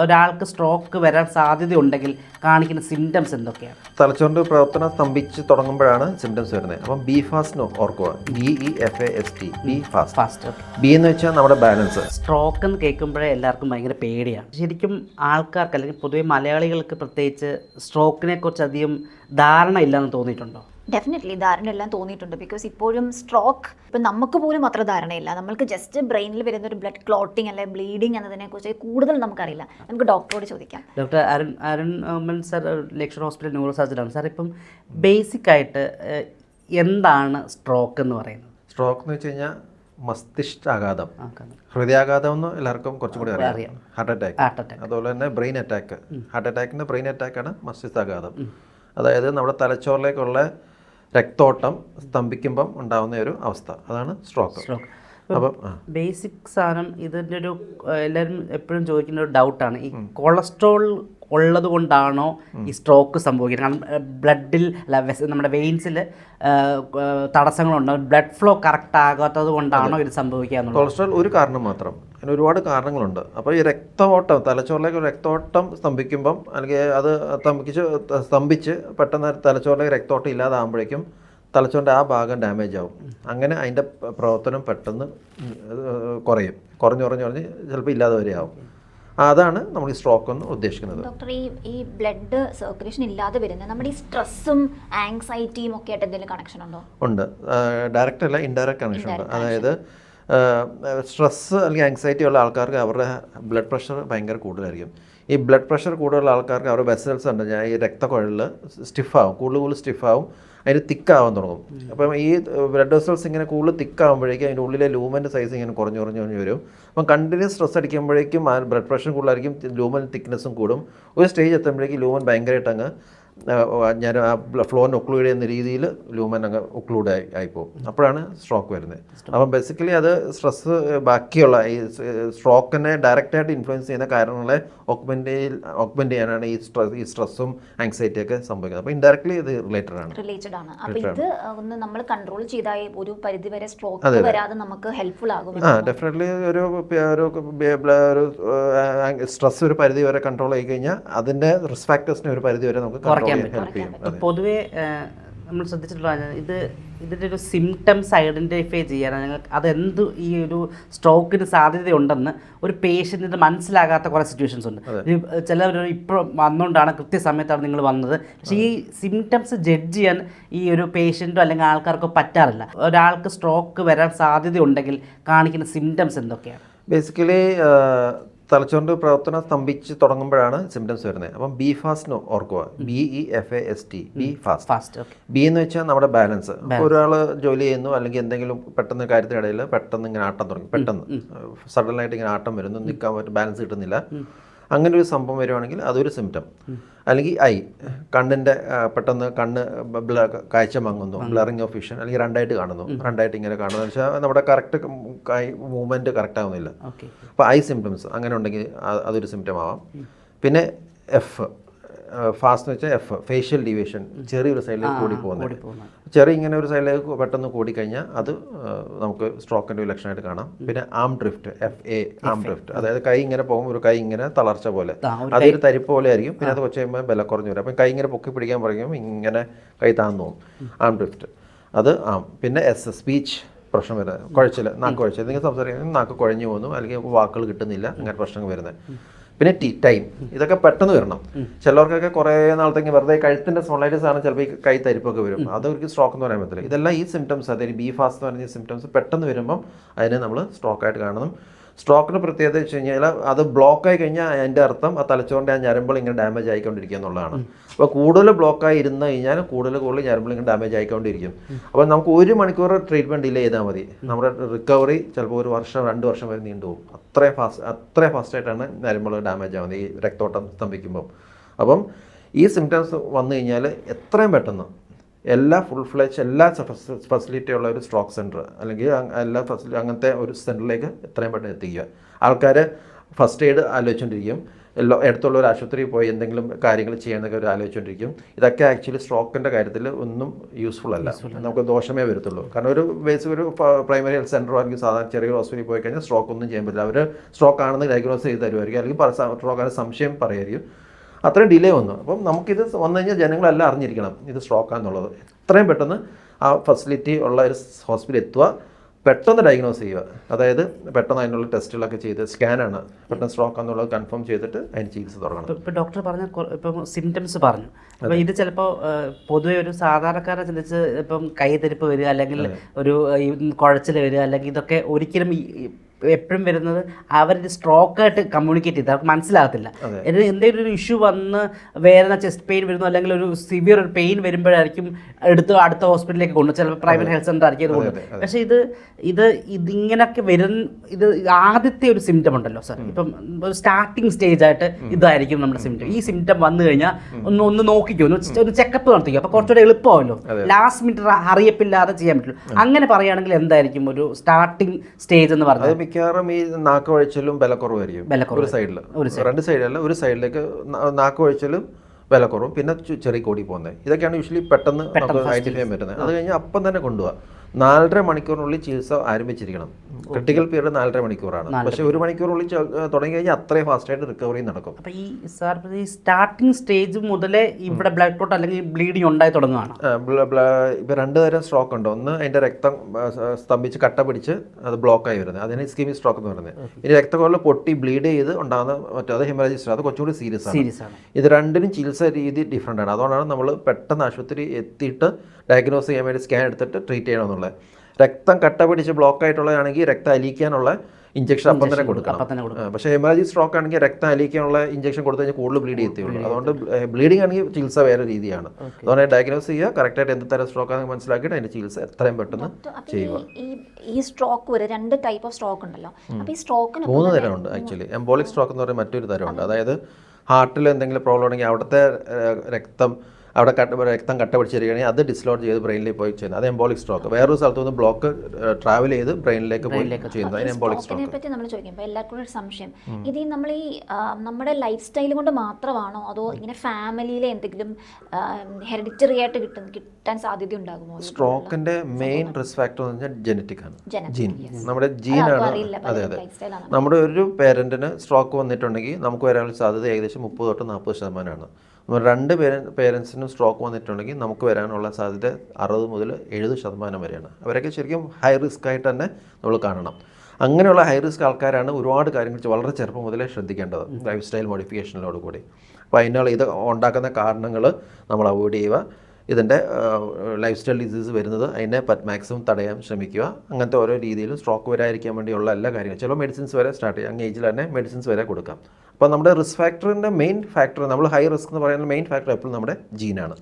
ഒരാൾക്ക് സ്ട്രോക്ക് വരാൻ സാധ്യതയുണ്ടെങ്കിൽ കാണിക്കുന്ന സിംറ്റംസ് എന്തൊക്കെയാണ്? തലച്ചോറിന്റെ പ്രവർത്തനം സ്തംഭിച്ച് തുടങ്ങുമ്പോഴാണ് സിംറ്റംസ് വരുന്നത്. അപ്പം ബി ഫാസ്റ്റ് ഓർക്കുക. B E F A S T B fast fast B എന്ന് വെച്ചാൽ നമ്മുടെ ബാലൻസ് സ്ട്രോക്ക് എന്ന് കേൾക്കുമ്പോഴേ എല്ലാവർക്കും ഭയങ്കര പേടിയാണ്. ശരിക്കും ആൾക്കാർക്ക് അല്ലെങ്കിൽ പൊതുവെ മലയാളികൾക്ക് പ്രത്യേകിച്ച് സ്ട്രോക്കിനെ കുറിച്ച് അധികം ധാരണ ഇല്ലെന്ന് തോന്നിയിട്ടുണ്ടോ? ഡെഫിനറ്റ്ലി ധാരണ എല്ലാം തോന്നിയിട്ടുണ്ട്. ബിക്കോസ് ഇപ്പോഴും സ്ട്രോക്ക് ഇപ്പം നമുക്ക് പോലും അത്ര ധാരണയില്ല. നമ്മൾക്ക് ജസ്റ്റ് ബ്രെയിനിൽ വരുന്ന ഒരു ബ്ലഡ് ക്ലോട്ടിങ് അല്ലെ ബ്ലീഡിങ് എന്നതിനെക്കുറിച്ച് കൂടുതൽ നമുക്കറിയില്ല. നമുക്ക് ഡോക്ടറോട് ചോദിക്കാം. Doctor Arun Arun Oommen sir Lakeshore hospital neuro surgeon ആണ്. സാർ ഇപ്പം ബേസിക് ആയിട്ട് എന്താണ് സ്ട്രോക്ക് എന്ന് പറയുന്നത്? സ്ട്രോക്ക് എന്ന് വെച്ച് കഴിഞ്ഞാൽ മസ്തിഷ്കാഘാതം. ഹൃദയാഘാതം എന്ന് എല്ലാവർക്കും കുറച്ചും കൂടി അറിയാം. അറിയാം. ഹാർട്ട് അറ്റാക്ക് ഹാർട്ട് അറ്റാക്ക് അതുപോലെ തന്നെ ബ്രെയിൻ അറ്റാക്ക് ഹാർട്ട് അറ്റാക്കിന്റെ ബ്രെയിൻ അറ്റാക്കാണ് മസ്തിഷ്കാഘാതം. അതായത് നമ്മുടെ തലച്ചോറിലേക്കുള്ള രക്തോട്ടം സ്തംഭിക്കുമ്പം ഉണ്ടാകുന്ന ഒരു അവസ്ഥ. അതാണ് സ്ട്രോക്ക്. സ്ട്രോക്ക്. അപ്പം ബേസിക് സാധനം ഇതിന്റെ ഒരു എല്ലാവരും എപ്പോഴും ചോദിക്കുന്ന ഒരു ഡൗട്ടാണ് ഈ കൊളസ്ട്രോൾ ഉള്ളത് കൊണ്ടാണോ ഈ സ്ട്രോക്ക് സംഭവിക്കുന്നത്? കാരണം ബ്ലഡിൽ അല്ല നമ്മുടെ വെയിൻസിൽ തടസ്സങ്ങളുണ്ട്. ബ്ലഡ് ഫ്ലോ കറക്റ്റ് ആകാത്തത് കൊണ്ടാണോ ഇത് സംഭവിക്കുക എന്നുള്ളത്? കൊളസ്ട്രോൾ ഒരു കാരണം മാത്രം. അതിന് ഒരുപാട് കാരണങ്ങളുണ്ട്. അപ്പോൾ ഈ രക്തഓട്ടം തലച്ചോറിലേക്ക് രക്തോട്ടം സ്തംഭിക്കുമ്പം അല്ലെങ്കിൽ അത് സ്തംഭിച്ച് സ്തംഭിച്ച് പെട്ടെന്ന് തലച്ചോറിലേക്ക് രക്തോട്ടം ഇല്ലാതാകുമ്പോഴേക്കും തലച്ചോറിന്റെ ആ ഭാഗം ഡാമേജ് ആവും. അങ്ങനെ അതിന്റെ പ്രവർത്തനം പെട്ടെന്ന് കുറയും. കുറഞ്ഞു കുറഞ്ഞു കുറഞ്ഞ് ചിലപ്പോൾ ഇല്ലാതെ വരെയാവും. അതാണ് നമ്മൾ ഈ സ്ട്രോക്ക് എന്ന് ഉദ്ദേശിക്കുന്നത്. ഡോക്ടർ ഈ ഈ ബ്ലഡ് സർക്കുലേഷൻ ഇല്ലാതെ നമ്മുടെ ഈ സ്ട്രെസ്സും ആങ്സൈറ്റിയും ഒക്കെ ആയിട്ട് എന്തെങ്കിലും കണക്ഷൻ ഉണ്ടോ? ഉണ്ട്. ഡയറക്റ്റ് അല്ല ഇൻഡയറക്റ്റ് കണക്ഷൻ ഉണ്ട്. അതായത് സ്ട്രെസ് അല്ലെങ്കിൽ ആങ്സൈറ്റി ഉള്ള ആൾക്കാർക്ക് അവരുടെ ബ്ലഡ് പ്രഷർ ഭയങ്കര കൂടുതലായിരിക്കും. ഈ ബ്ലഡ് പ്രഷർ കൂടുതലുള്ള ആൾക്കാർക്ക് അവരുടെ വെസൽസ് ഉണ്ട്. ഞാൻ ഈ രക്തക്കുഴലിൽ സ്റ്റിഫാവും കൂടുതൽ കൂടുതൽ സ്റ്റിഫാവും അതിന് തിക്കാവാൻ തുടങ്ങും. അപ്പം ഈ ബ്ലഡ് വെസൽസ് ഇങ്ങനെ കൂടുതൽ തിക്കാവുമ്പോഴേക്കും അതിന്റെ ഉള്ളിലെ ലൂമന്റെ സൈസ് ഇങ്ങനെ കുറഞ്ഞു കുറഞ്ഞു കുറഞ്ഞു വരും. അപ്പം കണ്ടിന്യൂസ് സ്ട്രെസ് അടിക്കുമ്പോഴേക്കും ബ്ലഡ് പ്രഷർ കൂടുതലായിരിക്കും ലൂമൻ തിക്നെസ്സും കൂടും. ഒരു സ്റ്റേജ് എത്തുമ്പോഴേക്കും ലൂമൻ ഭയങ്കരമായിട്ട് അങ്ങ് ഞാൻ ആ ഫ്ലോൻ ഒക്ലൂഡ് ചെയ്യുന്ന രീതിയിൽ ലൂമൻ അങ്ങ് ഒക്ലൂഡ് ആയി ആയിപ്പോകും അപ്പോഴാണ് സ്ട്രോക്ക് വരുന്നത്. അപ്പം ബേസിക്കലി അത് സ്ട്രെസ് ബാക്കിയുള്ള ഈ സ്ട്രോക്കിനെ ഡയറക്റ്റായിട്ട് ഇൻഫ്ലുവൻസ് ചെയ്യുന്ന കാരണങ്ങളെ ഓക്മെന്റ് ഓക്മെന്റ് ചെയ്യാനാണ് ഈ സ്ട്രെസ് ഈ സ്ട്രെസ്സും ആങ്സൈറ്റി ഒക്കെ സംഭവിക്കുന്നത്. അപ്പോൾ ഇൻഡയറക്ട്ലി ഇത് റിലേറ്റഡ് ആണ്. റിലേറ്റഡ് ആണ്. അപ്പോൾ ഇത് ഒന്ന് നമ്മൾ കൺട്രോൾ ചെയ്താൽ ഒരു പരിധി വരെ സ്ട്രോക്ക് വരാതെ നമുക്ക് ഹെൽപ്ഫുൾ ആകും. ആ ഡെഫിനറ്റ്ലി ഒരു ഒരു സ്ട്രെസ് ഒരു പരിധി വരെ കൺട്രോൾ ആയി കഴിഞ്ഞാൽ അതിന്റെ റിസ്ക് ഫാക്ടേഴ്സിനെ ഒരു പരിധി വരെ നമുക്ക് ചെയ്യും ഇപ്പം പൊതുവേ നമ്മൾ ശ്രദ്ധിച്ചിട്ടുള്ള ഇത് ഇതിന്റെ ഒരു സിംറ്റംസ് ഐഡന്റിഫൈ ചെയ്യാൻ ഞങ്ങൾക്ക് അതെന്ത് ഈ ഒരു സ്ട്രോക്കിന് സാധ്യതയുണ്ടെന്ന് ഒരു പേഷ്യന്റിന് മനസ്സിലാകാത്ത കുറേ സിറ്റുവേഷൻസ് ഉണ്ട്. ചിലവർ ചിലർ ഇപ്പോൾ വന്നുകൊണ്ടാണ് കൃത്യസമയത്താണ് നിങ്ങൾ വന്നത്. പക്ഷേ ഈ സിംറ്റംസ് ജഡ്ജ് ചെയ്യാൻ ഈ ഒരു പേഷ്യന്റോ അല്ലെങ്കിൽ ആൾക്കാർക്കോ പറ്റാറില്ല. ഒരാൾക്ക് സ്ട്രോക്ക് വരാൻ സാധ്യതയുണ്ടെങ്കിൽ കാണിക്കുന്ന സിംറ്റംസ് എന്തൊക്കെയാണ്? ബേസിക്കലി തലച്ചോറിന്റെ പ്രവർത്തനം സ്തംഭിച്ച് തുടങ്ങുമ്പോഴാണ് സിംറ്റംസ് വരുന്നത്. അപ്പം ബി ഫാസ്റ്റ് ഓർക്കുക. B E F A S T B fast fast B എന്ന് വെച്ചാൽ നമ്മുടെ ബാലൻസ് ഒരാൾ ജോലി ചെയ്യുന്നു അല്ലെങ്കിൽ എന്തെങ്കിലും പെട്ടെന്ന് കാര്യത്തിനിടയിൽ പെട്ടെന്ന് ഇങ്ങനെ ആട്ടം തുടങ്ങി. പെട്ടെന്ന്. സഡൻ ആയിട്ട് ഇങ്ങനെ ആട്ടം വരുന്നു. നിൽക്കാൻ പറ്റും. ബാലൻസ് കിട്ടുന്നില്ല. അങ്ങനെ ഒരു സംഭവം വരുവാണെങ്കിൽ അതൊരു സിംറ്റം അല്ലെങ്കിൽ ഐ കണ്ണിന്റെ പെട്ടെന്ന് കണ്ണ് ബ്ല കാഴ്ച മങ്ങുന്നു ബ്ലറിങ് ഓഫ് വിഷൻ അല്ലെങ്കിൽ രണ്ടായിട്ട് കാണുന്നു. രണ്ടായിട്ട് ഇങ്ങനെ കാണുന്നു. വെച്ചാൽ നമ്മുടെ കറക്റ്റ് കൈ മൂവ്മെന്റ് കറക്റ്റ് ആവുന്നില്ല. അപ്പോൾ ഐ സിംറ്റംസ് അങ്ങനെ ഉണ്ടെങ്കിൽ അതൊരു സിംറ്റം ആവാം. പിന്നെ എഫ് ഫാസ്റ്റ് എന്ന് വെച്ചാൽ എഫ് ഫേഷ്യൽ ഡീവിയേഷൻ ചെറിയൊരു സൈഡിലേക്ക് കൂടി പോകുന്നത്. ചെറിയ ഇങ്ങനെ ഒരു സൈഡിലേക്ക് പെട്ടെന്ന് കൂടിക്കഴിഞ്ഞാൽ അത് ആ, നമുക്ക് സ്ട്രോക്കിന്റെ ഒരു ലക്ഷണമായിട്ട് കാണാം. പിന്നെ arm drift F A arm drift അതായത് കൈ ഇങ്ങനെ പോകുമ്പോൾ ഒരു കൈ ഇങ്ങനെ തളർച്ച പോലെ. അതൊരു തരിപ്പ് പോലെ ആയിരിക്കും. പിന്നെ അത് കുറച്ച് കഴിയുമ്പോൾ ബല കുറഞ്ഞു വരും. അപ്പം കൈ ഇങ്ങനെ പൊക്കി പിടിക്കാൻ പറയുമ്പോൾ ഇങ്ങനെ കൈ താന്നു പോകും. ആം ഡ്രിഫ്റ്റ് അത് ആം പിന്നെ എസ് സ്പീച്ച് പ്രശ്നം വരുന്നത്. കുഴച്ചില്ല. നാക്ക് കുഴച്ചില്ല. നിങ്ങൾ സംസാരിക്കുന്നത് നാക്ക് കുഴഞ്ഞു പോകുന്നു. അല്ലെങ്കിൽ വാക്കുകൾ കിട്ടുന്നില്ല. അങ്ങനെ പ്രശ്നങ്ങൾ വരുന്നത്. പിന്നെ ടീ ടൈം ഇതൊക്കെ പെട്ടെന്ന് വരണം. ചിലവർക്കൊക്കെ കുറേ നാളത്തേക്ക് വെറുതെ കഴുത്തിന്റെ സോളൈറ്റസ് ആണ് ചിലപ്പോൾ ഈ കൈ തരിപ്പൊക്കെ വരും. അത് ഒരിക്കലും സ്ട്രോക്ക് എന്ന് പറയാൻ പറ്റില്ല ഇതെല്ലാം ഈ സിംറ്റംസ് അതായത് ബി ഫാസ്റ്റ് എന്ന് പറഞ്ഞ സിംറ്റംസ് പെട്ടെന്ന് വരുമ്പം അതിനെ നമ്മൾ സ്ട്രോക്ക് ആയിട്ട് കാണുന്നു സ്ട്രോക്കിന് പ്രത്യേകത വെച്ച് കഴിഞ്ഞാൽ അത് ബ്ലോക്ക് ആയി കഴിഞ്ഞാൽ അതിന്റെ അർത്ഥം ആ തലച്ചോറിന്റെ ആ ഞരമ്പൾ ഇങ്ങനെ ഡാമേജ് ആയിക്കൊണ്ടിരിക്കുക എന്നുള്ളതാണ്. അപ്പോൾ കൂടുതൽ ബ്ലോക്കായി ഇരുന്ന് കഴിഞ്ഞാൽ കൂടുതൽ കൂടുതൽ ഞരമ്പൾ ഇങ്ങനെ ഡാമേജ് ആയിക്കൊണ്ടിരിക്കും. അപ്പോൾ നമുക്ക് ഒരു മണിക്കൂർ ട്രീറ്റ്മെന്റ് ഡിലേ ചെയ്താൽ മതി. നമ്മുടെ റിക്കവറി ചിലപ്പോൾ ഒരു വർഷം രണ്ട് വർഷം വരെ നീണ്ടുപോകും അത്രയും ഫാസ്റ്റ് അത്രയും ഫാസ്റ്റായിട്ടാണ് ഞരമ്പൾ ഡാമേജ് ആവുന്നത് ഈ രക്തോട്ടം സ്തംഭിക്കുമ്പം. അപ്പം ഈ സിംറ്റംസ് വന്നു കഴിഞ്ഞാൽ എത്രയും പെട്ടെന്ന് എല്ലാ ഫുൾ ഫ്ലെച്ച് എല്ലാ ഫെസിലിറ്റി ഉള്ള ഒരു സ്ട്രോക്ക് സെന്റർ അല്ലെങ്കിൽ എല്ലാ ഫെസിലിറ്റി അങ്ങനത്തെ ഒരു സെന്ററിലേക്ക് എത്രയും പെട്ടെന്ന് എത്തിക്കുക. ആൾക്കാർ ഫസ്റ്റ് എയ്ഡ് ആലോചിച്ചുകൊണ്ടിരിക്കും എല്ലാ അടുത്തുള്ള ഒരു ആശുപത്രിയിൽ പോയി എന്തെങ്കിലും കാര്യങ്ങൾ ചെയ്യാനൊക്കെ അവർ ആലോചിച്ചുകൊണ്ടിരിക്കും ഇതൊക്കെ ആക്ച്വലി സ്ട്രോക്കിന്റെ കാര്യത്തിൽ ഒന്നും യൂസ്ഫുൾ അല്ല. നമുക്ക് ദോഷമേ വരത്തുള്ളൂ. കാരണം ഒരു ബേസിക് ഒരു പ്രൈമറി ഹെൽത്ത് സെന്ററോ അല്ലെങ്കിൽ സാധാരണ ചെറിയ ഹോസ്പിറ്റലിൽ പോയി കഴിഞ്ഞാൽ സ്ട്രോക്ക് ഒന്നും ചെയ്യാൻ പറ്റില്ല. അവർ സ്ട്രോക്ക് ആണെന്ന് ഡയഗ്നോസ് ചെയ്ത് തരുമായിരിക്കും. അല്ലെങ്കിൽ സ്ട്രോക്ക് ആണ് സംശയം പറയുമായിരിക്കും അത്രയും ഡിലേ വന്നു. അപ്പം നമുക്കിത് വന്നു കഴിഞ്ഞാൽ ജനങ്ങളെല്ലാം അറിഞ്ഞിരിക്കണം ഇത് സ്ട്രോക്കാന്നുള്ളത് എത്രയും പെട്ടെന്ന് ആ ഫെസിലിറ്റി ഉള്ള ഒരു ഹോസ്പിറ്റലിൽ എത്തുക. പെട്ടെന്ന് ഡയഗ്നോസ് ചെയ്യുക. അതായത് പെട്ടെന്ന് അതിനുള്ള ടെസ്റ്റുകളൊക്കെ ചെയ്ത് സ്കാനാണ് പെട്ടെന്ന് സ്ട്രോക്ക് എന്നുള്ളത് കൺഫേം ചെയ്തിട്ട് അതിന് ചികിത്സ തുടങ്ങണം. ഇപ്പൊ- ഇപ്പൊ ഡോക്ടർ പറഞ്ഞ ഇപ്പം സിംറ്റംസ് പറഞ്ഞു. അപ്പോൾ ഇത് ചിലപ്പോൾ പൊതുവെ ഒരു സാധാരണക്കാരെ ചിന്തിച്ച് ഇപ്പം കൈതെരിപ്പ് വരിക അല്ലെങ്കിൽ ഒരു കുഴച്ചിൽ വരിക അല്ലെങ്കിൽ ഇതൊക്കെ ഒരിക്കലും എപ്പോഴും വരുന്നത് അവരിത് സ്ട്രോക്ക് ആയിട്ട് കമ്മ്യൂണിക്കേറ്റ് ചെയ്ത്. അവർക്ക് മനസ്സിലാകത്തില്ല. എന്തെങ്കിലും ഒരു ഇഷ്യൂ വന്ന് വേറെ ചെസ്റ്റ് പെയിൻ വരുന്നു അല്ലെങ്കിൽ ഒരു സിവിയർ ഒരു പെയിൻ വരുമ്പോഴായിരിക്കും എടുത്ത് അടുത്ത ഹോസ്പിറ്റലിലേക്ക് കൊണ്ടു ചിലപ്പോൾ പ്രൈവറ്റ് ഹെൽത്ത് സെന്റർ ആയിരിക്കും കൊണ്ടു പക്ഷേ ഇത് ഇത് ഇതിങ്ങനൊക്കെ വരുന്ന ഇത് ആദ്യത്തെ ഒരു സിംറ്റം ഉണ്ടല്ലോ സാർ. ഇപ്പം ഒരു സ്റ്റാർട്ടിങ് സ്റ്റേജ് ആയിട്ട് ഇതായിരിക്കും നമ്മുടെ സിംറ്റം ഈ സിംറ്റം വന്നു കഴിഞ്ഞാൽ ഒന്ന് ഒന്ന് നോക്കിക്കോ ഒന്ന് ഒരു ചെക്കപ്പ് നടത്തിക്കോ. അപ്പോൾ കുറച്ചുകൂടെ എളുപ്പമല്ലോ ലാസ്റ്റ് മിനിറ്റ് അറിയപ്പില്ലാതെ ചെയ്യാൻ പറ്റുള്ളൂ അങ്ങനെ പറയുകയാണെങ്കിൽ എന്തായിരിക്കും ഒരു സ്റ്റാർട്ടിങ് സ്റ്റേജ് എന്ന് അത് പറഞ്ഞാൽ മിക്കവാറും ഈ നാക്ക് വഴിച്ചലും വിലക്കുറവായിരിക്കും. ഒരു സൈഡിൽ രണ്ട് സൈഡിലല്ല ഒരു സൈഡിലേക്ക് നാക്ക് വഴിച്ചലും വിലക്കുറവും. പിന്നെ ചെറിയ കോടി പോകുന്നത് ഇതൊക്കെയാണ് യൂഷ്വലി പെട്ടെന്ന് നമുക്ക് ഐഡന്റിഫൈ ചെയ്യാൻ പറ്റുന്നത്. അത് കഴിഞ്ഞ് അപ്പം തന്നെ കൊണ്ടുപോകാം നാലര മണിക്കൂറിനുള്ളിൽ ചികിത്സ ആരംഭിച്ചിരിക്കണം. ക്രിട്ടിക്കൽ പീരീഡ് നാലര മണിക്കൂറാണ്. പക്ഷേ ഒരു മണിക്കൂറിനുള്ളിൽ ഉള്ളിൽ തുടങ്ങി കഴിഞ്ഞാൽ അത്രയും ഫാസ്റ്റായിട്ട് റിക്കവറി നടക്കും. അപ്പോൾ ഈ സാർ ഈ സ്റ്റാർട്ടിങ് സ്റ്റേജ് മുതലേ ഇവിടെ ബ്ലഡ് ക്ലോട്ട് അല്ലെങ്കിൽ ബ്ലീഡിങ് ഉണ്ടായി തുടങ്ങുകയാണ് ഇപ്പോൾ രണ്ട് തരം സ്ട്രോക്ക് ഉണ്ട്. ഒന്ന് അതിന്റെ രക്തം സ്തംഭിച്ച് കട്ട പിടിച്ച് അത് ബ്ലോക്കായി വരുന്നത്. അതിന് സ്കീമി സ്ട്രോക്ക് എന്ന് പറയുന്നത്. ഇനി രക്തക്കൊള്ള പൊട്ടി ബ്ലീഡ് ചെയ്ത് ഉണ്ടാകുന്ന മറ്റേ അത് ഹെമറാജിസ് അത് കുറച്ചുകൂടി സീരിയസ് ആണ്. ഇത് രണ്ടിനും ചികിത്സ രീതി ഡിഫറെന്റ് ആണ്. അതുകൊണ്ടാണ് നമ്മൾ പെട്ടെന്ന് ആശുപത്രി എത്തിയിട്ട് ഡയഗ്നോസ് ചെയ്യാൻ വേണ്ടി സ്കാൻ എടുത്തിട്ട് ട്രീറ്റ് ചെയ്യണമെന്നുള്ളത് രക്തം കട്ട പിടിച്ച് ബ്ലോക്ക് ആയിട്ടുള്ളതാണെങ്കിൽ രക്തം അലിയിക്കാനുള്ള ഇഞ്ചക്ഷൻ അപ്പം തന്നെ കൊടുക്കണം. അപ്പം തന്നെ കൊടുക്കാം ആ, പക്ഷേ ഹെമറാജി സ്ട്രോക്ക് ആണെങ്കിൽ രക്തം അലിയിക്കാനുള്ള ഇഞ്ചക്ഷൻ കൊടുത്തു കഴിഞ്ഞാൽ കൂടുതൽ ബ്ലീഡ് ചെയ്യത്തുള്ളൂ അതുകൊണ്ട് ബ്ലീഡിംഗ് ആണെങ്കിൽ ചികിത്സ വേറെ രീതിയാണ്. അതുകൊണ്ട് ഡയഗ്നോസ് ചെയ്യുക കറക്റ്റായിട്ട് എന്ത് തരം സ്ട്രോക്ക് ആണെന്ന് മനസ്സിലാക്കിയിട്ട് അതിന്റെ ചികിത്സ എത്രയും പെട്ടെന്ന് ചെയ്യുക. ഈ സ്ട്രോക്ക് വരെ രണ്ട് ടൈപ്പ് ഓഫ് സ്ട്രോക്ക് ഉണ്ടല്ലോ. അപ്പോൾ ഈ സ്ട്രോക്കിന് മൂന്ന് തരമുണ്ട് ആക്ച്വലി എംബോളിക് സ്ട്രോക്ക് എന്ന് പറയുന്ന മറ്റൊരു തരമുണ്ട്. അതായത് ഹാർട്ടിൽ എന്തെങ്കിലും പ്രോബ്ലം ഉണ്ടെങ്കിൽ അവിടുത്തെ രക്തം അവിടെ കട്ട രക്തം കട്ട പിടിച്ചിരിക്കുകയാണെങ്കിൽ അത് ഡിസ്ലോഡ് ചെയ്ത് ബ്രെയിനിലേക്ക് പോയി ചെയ്യുന്നത് അത് എംബോളിക് സ്ട്രോക്ക് വേറൊരു സ്ഥലത്ത് നിന്ന് ബ്ലോക്ക് ട്രാവൽ ചെയ്ത് ബ്രെയിനിലേക്ക് പോയി. ചെയ്യുന്നത് അതിന് എംബോളിക് സ്ട്രോക്ക് പറ്റി നമ്മൾ ചോദിക്കും. അപ്പോൾ എല്ലാവർക്കും ഒരു സംശയം. ഇത് നമ്മൾ ഈ നമ്മുടെ ലൈഫ് സ്റ്റൈൽ കൊണ്ട് മാത്രമാണോ അതോ ഇങ്ങനെ ഫാമിലിയിലെ എന്തെങ്കിലും ഹെറിഡിറ്ററി ആയിട്ട് കിട്ടുന്ന കിട്ടാൻ സാധ്യത ഉണ്ടാകുമോ സ്ട്രോക്കിന്റെ മെയിൻ റിസ്ക് ഫാക്ടർ എന്ന് പറഞ്ഞാൽ ജനറ്റിക് ആണ്. ജീൻ നമ്മുടെ ജീൻ ജീനാണ് അതെ അതെ. നമ്മുടെ ഒരു പേരന്റിന് സ്ട്രോക്ക് വന്നിട്ടുണ്ടെങ്കിൽ നമുക്ക് വരാനുള്ള സാധ്യത ഏകദേശം മുപ്പത് തൊട്ട് നാൽപ്പത് ശതമാനമാണ്. രണ്ട് പേര പേരൻസിനും സ്ട്രോക്ക് വന്നിട്ടുണ്ടെങ്കിൽ നമുക്ക് വരാനുള്ള സാധ്യത അറുപത് മുതൽ എഴുപത് ശതമാനം വരെയാണ്. അവരൊക്കെ ശരിക്കും ഹൈ റിസ്ക് ആയിട്ട് തന്നെ നമ്മൾ കാണണം. അങ്ങനെയുള്ള ഹൈ റിസ്ക് ആൾക്കാരാണ് ഒരുപാട് കാര്യങ്ങൾ വളരെ ചെറുപ്പം മുതലേ ശ്രദ്ധിക്കേണ്ടത് ലൈഫ് സ്റ്റൈൽ മോഡിഫിക്കേഷനിലോട് കൂടി. അപ്പോൾ അതിനുള്ള ഇത് ഉണ്ടാക്കുന്ന കാരണങ്ങൾ നമ്മൾ അവോയ്ഡ് ചെയ്യുക. ഇതിന്റെ ലൈഫ് സ്റ്റൈൽ ഡിസീസ് വരുന്നത് അതിനെ മാക്സിമം തടയാൻ ശ്രമിക്കുക. അങ്ങനത്തെ ഓരോ രീതിയിലും സ്ട്രോക്ക് വരാതിരിക്കാൻ വേണ്ടിയുള്ള എല്ലാ കാര്യങ്ങളും. ചില മെഡിസിൻസ് വരെ സ്റ്റാർട്ട് ചെയ്യാം. അങ്ങ് ഏജിൽ തന്നെ മെഡിസിൻസ് വരെ കൊടുക്കാം. അപ്പോൾ നമ്മുടെ റിസ്ക് ഫാക്ടറിന്റെ മെയിൻ ഫാക്ടർ നമ്മൾ ഹൈ റിസ്ക് എന്ന് പറയുന്ന മെയിൻ ഫാക്ടർ എപ്പോഴും നമ്മുടെ ജീനാണ്.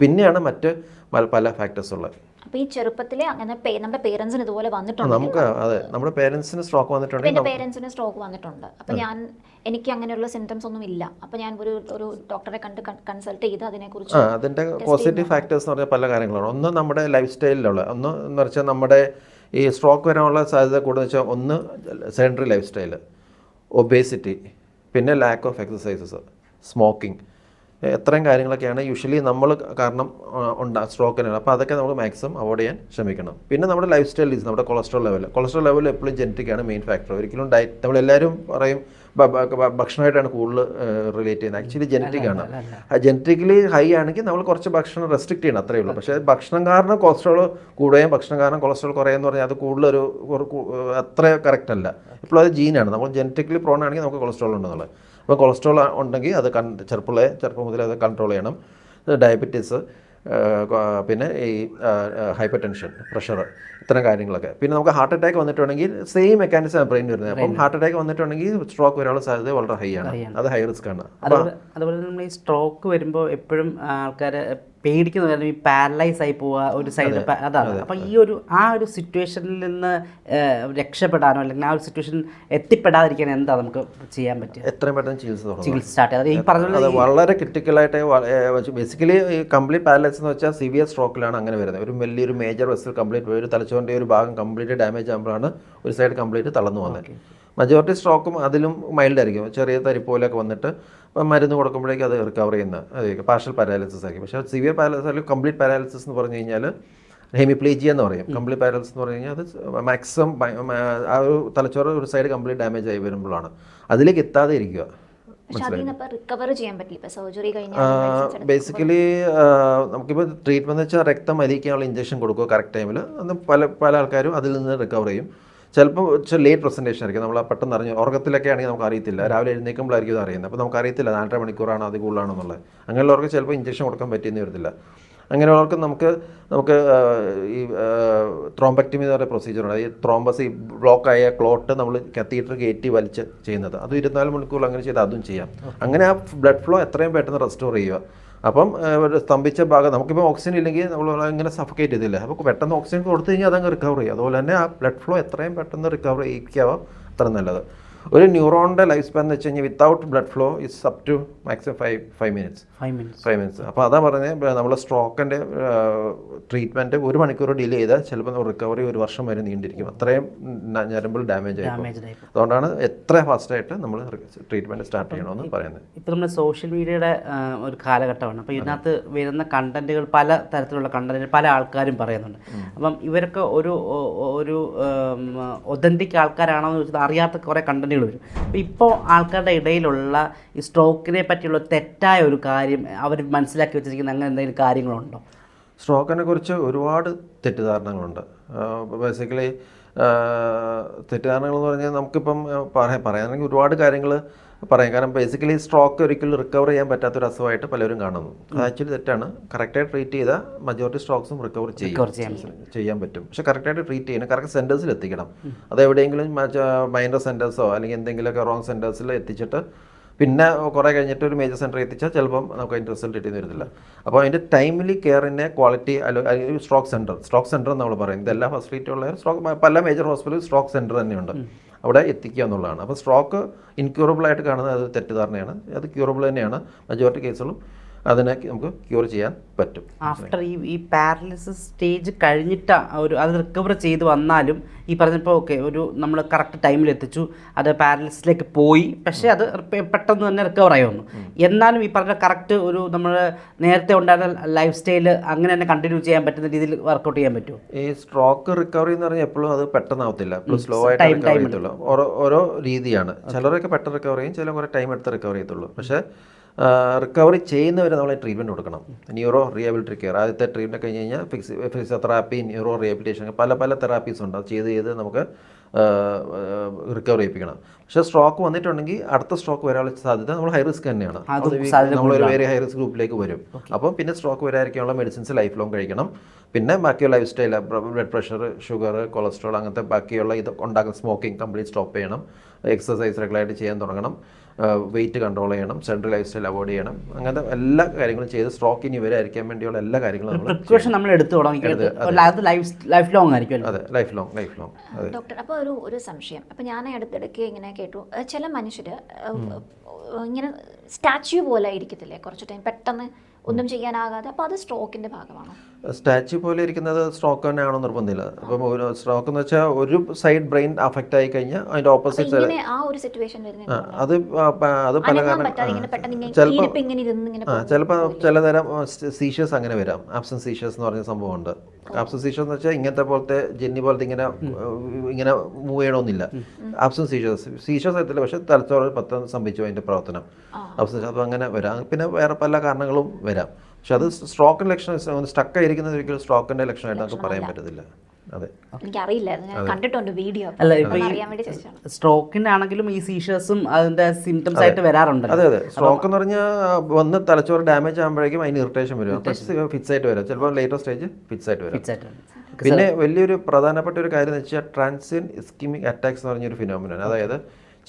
പിന്നെയാണ് മറ്റ് പല- ഫാക്ടേഴ്സ് ഉള്ളത്. അപ്പോൾ ഈ ചെറുപ്പത്തിലെ അങ്ങനെ നമ്മുടെ പേരൻസിന് ഇതുപോലെ വന്നിട്ടുണ്ട്. നമുക്ക് അതെ നമ്മുടെ പേരൻസിന് സ്ട്രോക്ക് വന്നിട്ടുണ്ട് എന്റെ പേരൻസിന് സ്ട്രോക്ക് വന്നിട്ടുണ്ട്. അപ്പോൾ ഞാൻ എനിക്ക് അങ്ങനെയുള്ള സിംറ്റംസ് ഒന്നും ഇല്ല. അപ്പോൾ ഞാൻ ഒരു ഒരു ഡോക്ടറെ കണ്ട് കൺസൾട്ട് ചെയ്ത് അതിനെക്കുറിച്ച് അതിന്റെ പോസിറ്റീവ് ഫാക്ടേഴ്സ് എന്ന് പറഞ്ഞാൽ പല കാര്യങ്ങളാണ് ഒന്ന് നമ്മുടെ ലൈഫ് സ്റ്റൈലിലുള്ള ഒന്ന് എന്ന് വെച്ചാൽ നമ്മുടെ ഈ സ്ട്രോക്ക് വരാനുള്ള സാധ്യത കൂടുതൽ വെച്ചാൽ ഒന്ന് സെഡൻഡറി ലൈഫ് സ്റ്റൈൽ ഒബേസിറ്റി പിന്നെ ലാക്ക് ഓഫ് എക്സസൈസസ് സ്മോക്കിംഗ് എത്രയും കാര്യങ്ങളൊക്കെയാണ് യൂഷ്വലി നമ്മൾ കാരണം ഉണ്ടാ സ്ട്രോക്കിന് അപ്പോൾ അതൊക്കെ നമ്മൾ മാക്സിമം അവോയ്ഡ് ചെയ്യാൻ ശ്രമിക്കണം. പിന്നെ നമ്മുടെ ലൈഫ് സ്റ്റൈൽ നമ്മുടെ കൊളസ്ട്രോൾ ലെവൽ കൊളസ്ട്രോൾ ലെവൽ എപ്പോഴും ജനറ്റിക് ആണ് മെയിൻ ഫാക്ടർ ഒരിക്കലും ഡയറ്റ് നമ്മളെല്ലാവരും പറയും ഭക്ഷണമായിട്ടാണ് കൂടുതൽ റിലേറ്റ് ചെയ്യുന്നത്. ആക്ച്വലി ജനറ്റിക് ആണ്. ജനറ്റിക്കലി ഹൈ ആണെങ്കിൽ നമ്മൾ കുറച്ച് ഭക്ഷണം റെസ്ട്രിക്ട് ചെയ്യണം അത്രേ ഉള്ളൂ. പക്ഷേ ഭക്ഷണം കാരണം കൊളസ്ട്രോൾ കൂടുകയും ഭക്ഷണം കാരണം കൊളസ്ട്രോൾ കുറയുമെന്ന് പറഞ്ഞാൽ അത് കൂടുതലൊരു അത്ര കറക്റ്റ് അല്ല. ഇപ്പോൾ അത് ജീനാണ് നമ്മൾ ജനറ്റിക്കലി പ്രോൺ ആണെങ്കിൽ നമുക്ക് കൊളസ്ട്രോൾ ഉണ്ടെന്നുള്ളത്. അപ്പോൾ കൊളസ്ട്രോൾ ഉണ്ടെങ്കിൽ അത് കൺ ചെറുപ്പമുള്ള ചെറുപ്പം മുതലേ അത് കൺട്രോൾ ചെയ്യണം. ഡയബറ്റീസ് പിന്നെ ഈ ഹൈപ്പർ ടെൻഷൻ പ്രഷർ ഇത്തരം കാര്യങ്ങളൊക്കെ. പിന്നെ നമുക്ക് ഹാർട്ട് അറ്റാക്ക് വന്നിട്ടുണ്ടെങ്കിൽ സെയിം മെക്കാനിസം ബ്രെയിൻ വരുന്നത്. അപ്പം ഹാർട്ട് അറ്റാക്ക് വന്നിട്ടുണ്ടെങ്കിൽ സ്ട്രോക്ക് വരാനുള്ള സാധ്യത വളരെ ഹൈ ആണ്. അത് ഹൈ റിസ്ക് ആണ്. അതുപോലെ നമ്മൾ ഈ സ്ട്രോക്ക് വരുമ്പോൾ എപ്പോഴും ആൾക്കാർ പേടിക്കുന്ന കാര്യം ഈ പാരലൈസ് ആയി പോവുക ഒരു സൈഡ് അതാണ്. അപ്പം ഈ ഒരു ആ ഒരു സിറ്റുവേഷനിൽ നിന്ന് രക്ഷപ്പെടാനോ അല്ലെങ്കിൽ ആ ഒരു സിറ്റുവേഷൻ എത്തിപ്പെടാതിരിക്കാൻ എന്താ നമുക്ക് ചെയ്യാൻ പറ്റുക? എത്രയും പെട്ടെന്ന് ചികിത്സ ചികിത്സ സ്റ്റാർട്ട് ചെയ്യാം. ഈ പറഞ്ഞ പോലെ അത് വളരെ ക്രിട്ടിക്കലായിട്ട് ബേസിക്കലി കംപ്ലീറ്റ് പാരലൈസ് എന്ന് വെച്ചാൽ സിവിയർ സ്ട്രോക്കിലാണ് അങ്ങനെ വരുന്നത്. ഒരു വലിയൊരു മേജർ വെസൽ കംപ്ലീറ്റ് ഒരു തലച്ചോറിന്റെ ഒരു ഭാഗം കംപ്ലീറ്റ് ഡാമേജ് ആകുമ്പോഴാണ് ഒരു സൈഡ് കംപ്ലീറ്റ് തളർന്നു വന്നത് മജോറിറ്റി സ്ട്രോക്കും അതിലും മൈൽഡ് ആയിരിക്കും ചെറിയ തരിപ്പോലൊക്കെ വന്നിട്ട് മരുന്ന് കൊടുക്കുമ്പോഴേക്കും അത് റിക്കവർ ചെയ്യുന്ന അതായിരിക്കും പാർഷ്യൽ പാരാലിസിസ് ആയിരിക്കും പക്ഷേ സിവിയർ പാരാലിസിസ് അല്ലെങ്കിൽ കംപ്ലീറ്റ് പാരാലിസിസ് എന്ന് പറഞ്ഞു കഴിഞ്ഞാൽ ഹെമിപ്ലേജിയ എന്ന് പറയും കംപ്ലീറ്റ് പാരാലിസിസ് എന്ന് പറഞ്ഞു കഴിഞ്ഞാൽ അത് മാക്സിമം ആ ഒരു തലച്ചോറ് ഒരു സൈഡ് കംപ്ലീറ്റ് ഡാമേജ് ആയി വരുമ്പോഴാണ് അതിലേക്ക് എത്താതെ ഇരിക്കുക ബേസിക്കലി നമുക്കിപ്പോൾ ട്രീറ്റ്മെന്റ് വെച്ചാൽ രക്തം അലിയിക്കാനുള്ള ഇഞ്ചക്ഷൻ കൊടുക്കുക കറക്റ്റ് ടൈമിൽ അന്ന് പല പല ആൾക്കാരും അതിൽ നിന്ന് റിക്കവർ ചെയ്യും. ചിലപ്പോൾ ലേറ്റ് പ്രസന്റേഷൻ ആയിരിക്കും. നമ്മൾ പെട്ടെന്ന് അറിഞ്ഞു ഉറക്കത്തിലൊക്കെ ആണെങ്കിൽ നമുക്ക് അറിയത്തില്ല. രാവിലെ എഴുന്നേൽക്കുമ്പോഴായിരിക്കും ഇത് അറിയുന്നത്. അപ്പോൾ നമുക്ക് അറിയത്തില്ല നാലര മണിക്കൂറാണ് അത് കൂടുതലാണെന്നുള്ളത് അങ്ങനെയുള്ളവർക്ക് ചിലപ്പോൾ ഇഞ്ചക്ഷൻ കൊടുക്കാൻ പറ്റിയെന്ന് വരത്തില്ല. അങ്ങനെയുള്ളവർക്ക് നമുക്ക് നമുക്ക് ഈ ത്രോംബക്ടമി എന്ന് പറയുന്ന പ്രൊസീജിയറുണ്ട് ഈ ത്രോംബസ് ഈ ബ്ലോക്ക് ആയ ക്ലോട്ട് നമ്മൾ കത്തീറ്റർ കയറ്റി വലിച്ച് ചെയ്യുന്നത്. അത് ഇരുപത്തിനാല് മണിക്കൂർ അങ്ങനെ ചെയ്ത് അതും ചെയ്യാം. അങ്ങനെ ആ ബ്ലഡ് ഫ്ലോ എത്രയും പെട്ടെന്ന് റെസ്റ്റോർ ചെയ്യുക. അപ്പം സ്തംഭിച്ച ഭാഗം നമുക്കിപ്പോൾ ഓക്സിജൻ ഇല്ലെങ്കിൽ നമ്മൾ ഇങ്ങനെ സഫക്കേറ്റ് ചെയ്തില്ല? അപ്പോൾ പെട്ടെന്ന് ഓക്സിജൻ കൊടുത്തു കഴിഞ്ഞാൽ അതങ്ങ് റിക്കവർ ചെയ്യും. അതുപോലെ തന്നെ ആ ബ്ലഡ് ഫ്ലോ എത്രയും പെട്ടെന്ന് റിക്കവർ ചെയ്യിക്കാവാം. അത്ര നല്ലത്. ഒരു ന്യൂറോണിന്റെ ലൈഫ് സ്പാൻ എന്ന് വെച്ച് കഴിഞ്ഞാൽ without blood flow is up to maximum five five minutes five minutes five minutes അപ്പോൾ അതാ പറഞ്ഞത് നമ്മൾ സ്ട്രോക്കിന്റെ ട്രീറ്റ്മെന്റ് ഒരു മണിക്കൂർ ഡിലേ ചെയ്താൽ ചിലപ്പോൾ റിക്കവറി ഒരു വർഷം വരെ നീണ്ടിരിക്കും. അത്രയും ഞരമ്പിൾ ഡാമേജ് ആയി അതുകൊണ്ടാണ് എത്ര ഫാസ്റ്റ് ആയിട്ട് നമ്മൾ ട്രീറ്റ്മെന്റ് സ്റ്റാർട്ട് ചെയ്യണമെന്ന് പറയുന്നത്. ഇപ്പൊ നമ്മുടെ സോഷ്യൽ മീഡിയയുടെ ഒരു കാലഘട്ടമാണ്. അപ്പോൾ ഇതിനകത്ത് വരുന്ന കണ്ടന്റുകൾ പല തരത്തിലുള്ള കണ്ടന്റുകൾ പല ആൾക്കാരും പറയുന്നുണ്ട്. അപ്പം ഇവരൊക്കെ ഒരു ഒരു ഒതന്റിക് ആൾക്കാരാണോ എന്ന് ചോദിച്ചാൽ അറിയാത്ത കുറേ കണ്ടന്റുകൾ വരും. അപ്പോൾ ഇപ്പോൾ ആൾക്കാരുടെ ഇടയിലുള്ള ഈ സ്ട്രോക്കിനെ പറ്റിയുള്ള തെറ്റായ ഒരു കാര്യം അവർ മനസ്സിലാക്കി വെച്ചിരിക്കുന്ന അങ്ങനെ എന്തെങ്കിലും കാര്യങ്ങളുണ്ടോ? സ്ട്രോക്കിനെ കുറിച്ച് ഒരുപാട് തെറ്റിദ്ധാരണകളുണ്ട്. ബേസിക്കലി തെറ്റിദ്ധാരണകൾ എന്ന് പറഞ്ഞാൽ നമുക്കിപ്പം പറയാൻ പറയാനാണെങ്കിൽ ഒരുപാട് കാര്യങ്ങൾ പറയാം. കാരണം ബേസിക്കലി സ്ട്രോക്ക് ഒരിക്കലും റിക്കവർ ചെയ്യാൻ പറ്റാത്തൊരു അസുഖമായിട്ട് പലരും കാണുന്നു. അത് ആക്ച്വലി തെറ്റാണ്. കറക്റ്റായിട്ട് ട്രീറ്റ് ചെയ്താൽ മജോറിറ്റി സ്ട്രോക്സും റിക്കവർ ചെയ്യും. ചെയ്യാൻ പറ്റും. പക്ഷെ കറക്റ്റായിട്ട് ട്രീറ്റ് ചെയ്യണം. കറക്റ്റ് സെന്റേഴ്സിൽ എത്തിക്കണം. അത് എവിടെയെങ്കിലും മൈനർ സെന്റേഴ്സോ അല്ലെങ്കിൽ എന്തെങ്കിലുമൊക്കെ റോങ് സെന്റേഴ്സിൽ എത്തിച്ചിട്ട് പിന്നെ കുറേ കഴിഞ്ഞിട്ട് ഒരു മേജർ സെന്റർ എത്തിച്ചാൽ ചിലപ്പം നമുക്ക് അതിന്റെ റിസൾട്ട് കിട്ടിയെന്ന് വരത്തില്ല. അപ്പോൾ അതിന്റെ ടൈംലി കെയറിനെ ക്വാളിറ്റി അല്ലെങ്കിൽ സ്ട്രോക്ക് സെന്റർ സ്ട്രോക്ക് സെന്റർ നമ്മൾ പറയും. ഇതെല്ലാം ഫെസിലിറ്റി ഉള്ള സ്ട്രോക്ക് പല മേജർ ഹോസ്പിറ്റലിൽ സ്ട്രോക്ക് സെന്റർ തന്നെയുണ്ട്. അവിടെ എത്തിക്കുക എന്നുള്ളതാണ്. അപ്പോൾ സ്ട്രോക്ക് ഇൻക്യൂറബിൾ ആയിട്ട് കാണുന്നത് അത് തെറ്റിദ്ധാരണയാണ്. അത് ക്യൂറബിൾ തന്നെയാണ്. മെജോറിറ്റി കേസുകളും അതിനെ നമുക്ക് ക്യൂർ ചെയ്യാൻ പറ്റും. ആഫ്റ്റർ ഈ ഈ പാരലിസിസ് സ്റ്റേജ് കഴിഞ്ഞിട്ട് ഒരു അത് റിക്കവർ ചെയ്ത് വന്നാലും ഈ പറഞ്ഞപ്പോൾ ഓക്കെ ഒരു നമ്മൾ കറക്റ്റ് ടൈമിൽ എത്തിച്ചു. അത് പാരലിസിലേക്ക് പോയി. പക്ഷേ അത് പെട്ടെന്ന് തന്നെ റിക്കവർ ആയി വന്നു. എന്നാലും ഈ പറഞ്ഞ കറക്റ്റ് ഒരു നമ്മൾ നേരത്തെ ഉണ്ടായിരുന്ന ലൈഫ് സ്റ്റൈൽ അങ്ങനെ തന്നെ കണ്ടിന്യൂ ചെയ്യാൻ പറ്റുന്ന രീതിയിൽ വർക്കൗട്ട് ചെയ്യാൻ പറ്റുമോ? ഈ സ്ട്രോക്ക് റിക്കവറി എന്ന് പറഞ്ഞാൽ എപ്പോഴും അത് പെട്ടെന്നാവത്തില്ല. എപ്പോഴും സ്ലോ ആയിട്ട് റിക്കവർ ചെയ്യത്തുള്ളൂ. ഓരോ രീതിയാണ്. ചിലരൊക്കെ പെട്ടെന്ന് റിക്കവർ ചെയ്യും ചില കുറേ ടൈം എടുത്ത് റിക്കവർ ചെയ്യത്തുള്ളൂ. പക്ഷേ റിക്കവറി ചെയ്യുന്നവരെ നമ്മൾ ട്രീറ്റ്മെന്റ് കൊടുക്കണം. ന്യൂറോ റിഹാബിലിറ്ററി കെയർ ആദ്യത്തെ ട്രീറ്റ്മെന്റ് കഴിഞ്ഞ് കഴിഞ്ഞാൽ ഫിക്സ് ഫിസിയോതെറാപ്പി ന്യൂറോ റിഹാബിലിറ്റേഷൻ പല പല തെറാപ്പീസ് ഉണ്ട്. അത് ചെയ്ത് ചെയ്ത് നമുക്ക് റിക്കവർ ചെയ്യിപ്പിക്കണം. പക്ഷേ സ്ട്രോക്ക് വന്നിട്ടുണ്ടെങ്കിൽ അടുത്ത സ്ട്രോക്ക് വരാനുള്ള സാധ്യത നമ്മൾ ഹൈ റിസ്ക് തന്നെയാണ്. നമ്മളൊരു വേറെ ഹൈ റിസ്ക് ഗ്രൂപ്പിലേക്ക് വരും. അപ്പം പിന്നെ സ്ട്രോക്ക് വരാതിരിക്കാനുള്ള മെഡിസിൻസ് ലൈഫ് ലോങ് കഴിക്കണം. പിന്നെ ബാക്കിയുള്ള life style blood pressure sugar cholesterol അങ്ങനത്തെ ബാക്കിയുള്ള ഇത് ഉണ്ടാക്കുന്ന സ്മോക്കിംഗ് കംപ്ലീറ്റ് സ്റ്റോപ്പ് ചെയ്യണം. എക്സസൈസ് റെഗുലറായിട്ട് ചെയ്യാൻ തുടങ്ങണം. വെയിറ്റ് കൺട്രോൾ ചെയ്യണം സെൻട്രൽ ലൈഫ് സ്റ്റൈൽ അവോയ്ഡ് ചെയ്യണം. അങ്ങനത്തെ എല്ലാ കാര്യങ്ങളും ചെയ്ത് സ്ട്രോക്ക് ഇനി വരാതിരിക്കാൻ വേണ്ടിയുള്ള എല്ലാ കാര്യങ്ങളും നമ്മൾ പ്രിക്കോഷൻ നമ്മൾ എടുത്തു തുടങ്ങി ലൈഫ് ലൈഫ് ലോങ് ആയിരിക്കും അതെ ലൈഫ് ലോങ് ലൈഫ് ലോങ് അതെ. ഡോക്ടർ അപ്പോൾ ഒരു ഒരു സംശയം. അപ്പോൾ ഞാൻ അടുത്തിടയ്ക്ക് ഇങ്ങനെ കേട്ടു. ചില മനുഷ്യർ ഇങ്ങനെ സ്റ്റാച്യു പോലെ ഇരിക്കത്തില്ലേ? കുറച്ച് ടൈം പെട്ടെന്ന് ഒന്നും ചെയ്യാനാകാതെ അപ്പോൾ അത് സ്ട്രോക്കിന്റെ ഭാഗമാണോ? സ്റ്റാച്ചു പോലെ ഇരിക്കുന്നത് സ്ട്രോക്ക് തന്നെ ആണോ നിർബന്ധമില്ല അപ്പം ഒരു സ്ട്രോക്ക് എന്ന് വെച്ചാൽ ഒരു സൈഡ് ബ്രെയിൻ അഫക്റ്റ് ആയി കഴിഞ്ഞാൽ അതിന്റെ ഓപ്പോസിറ്റ് ആ ഒരു സിറ്റുവേഷൻ അത് അത് പല കാരണം ചിലപ്പോൾ ചിലതരം സീഷ്യസ് അങ്ങനെ വരാം. ആബ്സെന്റ് സീഷ്യസ് എന്ന് പറഞ്ഞ സംഭവമുണ്ട്. ആബ്സൻ സീഷ്യസ് എന്ന് വെച്ചാൽ ഇങ്ങനത്തെ പോലത്തെ ജെന്നി പോലത്തെ ഇങ്ങനെ ഇങ്ങനെ മൂവ് ചെയ്യണമെന്നില്ല ആബ്സൻസ് സീഷ്യസ് സീഷ്യസ് എത്തില്ല പക്ഷെ തലച്ചോറ് പത്തം സംഭവിച്ചു അതിന്റെ പ്രവർത്തനം. ആബ്സൻസ് അപ്പോൾ അങ്ങനെ വരാം. പിന്നെ വേറെ പല കാരണങ്ങളും വരാം. പക്ഷെ അത് സ്ട്രോക്കിന്റെ ലക്ഷണം സ്റ്റക്ക് ആയിരിക്കുന്നത് ഒരിക്കലും സ്ട്രോക്കിന്റെ ലക്ഷണമായിട്ട് നമുക്ക് പറയാൻ പറ്റത്തില്ല. അതെ. ആണെങ്കിലും കണ്ടിട്ടുണ്ട് വീഡിയോ. അല്ല ഇപ്പൊ വേണ്ടി ചോദിച്ചാണ് ഈ സീഷേഴ്സും അതിന്റെ സിംറ്റംസ് ആയിട്ട് വരാറുണ്ട് അതെ അതെ. സ്ട്രോക്ക് എന്ന് പറഞ്ഞാൽ വന്ന് തലച്ചോറ് ഡാമേജ് ആകുമ്പോഴേക്കും അതിന് ഇറിറ്റേഷൻ വരും. ഫിക്സ് ആയിട്ട് വരാം. ചിലപ്പോൾ ലേറ്റർ സ്റ്റേജ് ഫിക്സ് ആയിട്ട് വരും. പിന്നെ വലിയൊരു പ്രധാനപ്പെട്ട ഒരു കാര്യം എന്ന് വെച്ചാൽ ട്രാൻസിൻ ഇസ്കിമിക് അറ്റാക്സ് എന്ന് പറഞ്ഞൊരു ഫിനോമിനാണ് അതായത്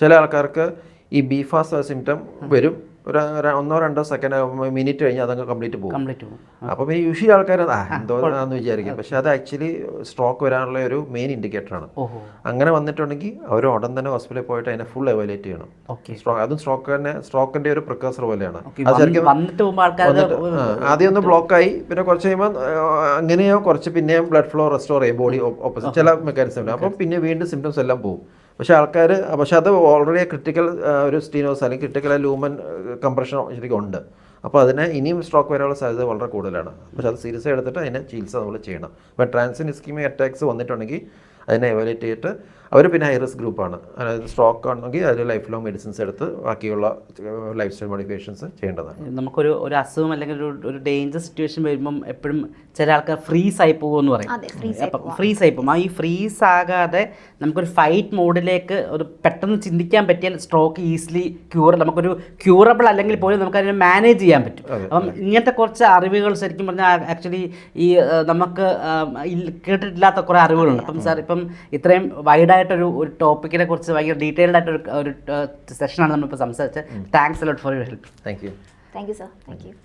ചില ആൾക്കാർക്ക് ഈ ബീഫാസ് സിംറ്റം വരും. ഒരു ഒന്നോ രണ്ടോ സെക്കൻഡ് മിനിറ്റ് കഴിഞ്ഞ് അതങ്ങ് കംപ്ലീറ്റ് പോകും. കംപ്ലീറ്റ് പോകും. അപ്പം ഈ യൂഷ്വലി ആൾക്കാർ ആ എന്തോ ആണെന്ന് വിചാരിക്കും. പക്ഷെ അത് ആക്ച്വലി സ്ട്രോക്ക് വരാനുള്ള ഒരു മെയിൻ ഇൻഡിക്കേറ്ററാണ് അങ്ങനെ വന്നിട്ടുണ്ടെങ്കിൽ അവർ ഉടൻ തന്നെ ഹോസ്പിറ്റലിൽ പോയിട്ട് അതിനെ ഫുൾ എവാലുവേറ്റ് ചെയ്യണം. സ്ട്രോക്ക് അതും സ്ട്രോക്ക് തന്നെ സ്ട്രോക്കിന്റെ ഒരു പ്രിക്കോസർ പോലെയാണ്. ആദ്യം ഒന്ന് ബ്ലോക്ക് ആയി പിന്നെ കുറച്ച് കഴിയുമ്പോൾ അങ്ങനെയോ കുറച്ച് പിന്നെയും ബ്ലഡ് ഫ്ലോ റെസ്റ്റോർ ചെയ്യും ബോഡി ഓപ്പോസിറ്റ് ചില മെക്കാനിസം അപ്പം പിന്നെ വീണ്ടും സിംറ്റംസ് എല്ലാം പോകും. പക്ഷേ ആൾക്കാർ പക്ഷെ അത് ഓൾറെഡി ക്രിട്ടിക്കൽ ഒരു സ്റ്റീനോസ് അല്ലെങ്കിൽ ക്രിട്ടിക്കൽ ലൂമൻ കംപ്രഷൻ ശരിക്കും ഉണ്ട്. അപ്പോൾ അതിന് ഇനിയും സ്ട്രോക്ക് വരാനുള്ള സാധ്യത വളരെ കൂടുതലാണ്. പക്ഷേ അത് സീരിയസ് എടുത്തിട്ട് അതിനെ ചികിത്സ നമ്മൾ ചെയ്യണം. അപ്പോൾ ട്രാൻസിൻ ഇസ്കീമിക് അറ്റാക്സ് വന്നിട്ടുണ്ടെങ്കിൽ അതിനെ എവാലുവേറ്റ് ചെയ്തിട്ട് അവർ പിന്നെ ഹൈ റിസ്ക് ഗ്രൂപ്പാണ് അതായത് സ്ട്രോക്ക് ആണെങ്കിൽ അതിൽ ലൈഫ് ലോങ് മെഡിസിൻസ് എടുത്ത് ബാക്കിയുള്ള ലൈഫ് സ്റ്റൈൽ മോഡിഫിക്കേഷൻസ് ചെയ്യേണ്ടതാണ്. നമുക്കൊരു ഒരു അസുഖം അല്ലെങ്കിൽ ഒരു ഒരു ഡേഞ്ചർ സിറ്റുവേഷൻ വരുമ്പം എപ്പോഴും ചില ആൾക്കാർ ഫ്രീസ് ആയി പോകുമെന്ന് പറയും. അതെ, അപ്പം ഫ്രീസ് ആയി പോകും. ആ ഈ ഫ്രീസ് ആകാതെ നമുക്കൊരു ഫൈറ്റ് മോഡിലേക്ക് ഒരു പെട്ടെന്ന് ചിന്തിക്കാൻ പറ്റിയാൽ സ്ട്രോക്ക് ഈസിലി ക്യൂർ നമുക്കൊരു ക്യൂറബിൾ അല്ലെങ്കിൽ പോലും നമുക്ക് അതിനെ മാനേജ് ചെയ്യാൻ പറ്റും. അപ്പം ഇങ്ങനത്തെ കുറച്ച് അറിവുകൾ ശരിക്കും പറഞ്ഞാൽ ആക്ച്വലി ഈ നമുക്ക് കേട്ടിട്ടില്ലാത്ത കുറേ അറിവുകളുണ്ട്. അപ്പം സാർ ഇപ്പം ഇത്രയും വൈഡായിട്ടൊരു ഒരു ടോപ്പിക്കിനെ കുറിച്ച് ഭയങ്കര ഡീറ്റെയിൽഡ് ആയിട്ടൊരു ഒരു സെഷനാണ് നമ്മളിപ്പോൾ സംസാരിച്ചത്. Thanks a lot for your help thank you thank you sir thank you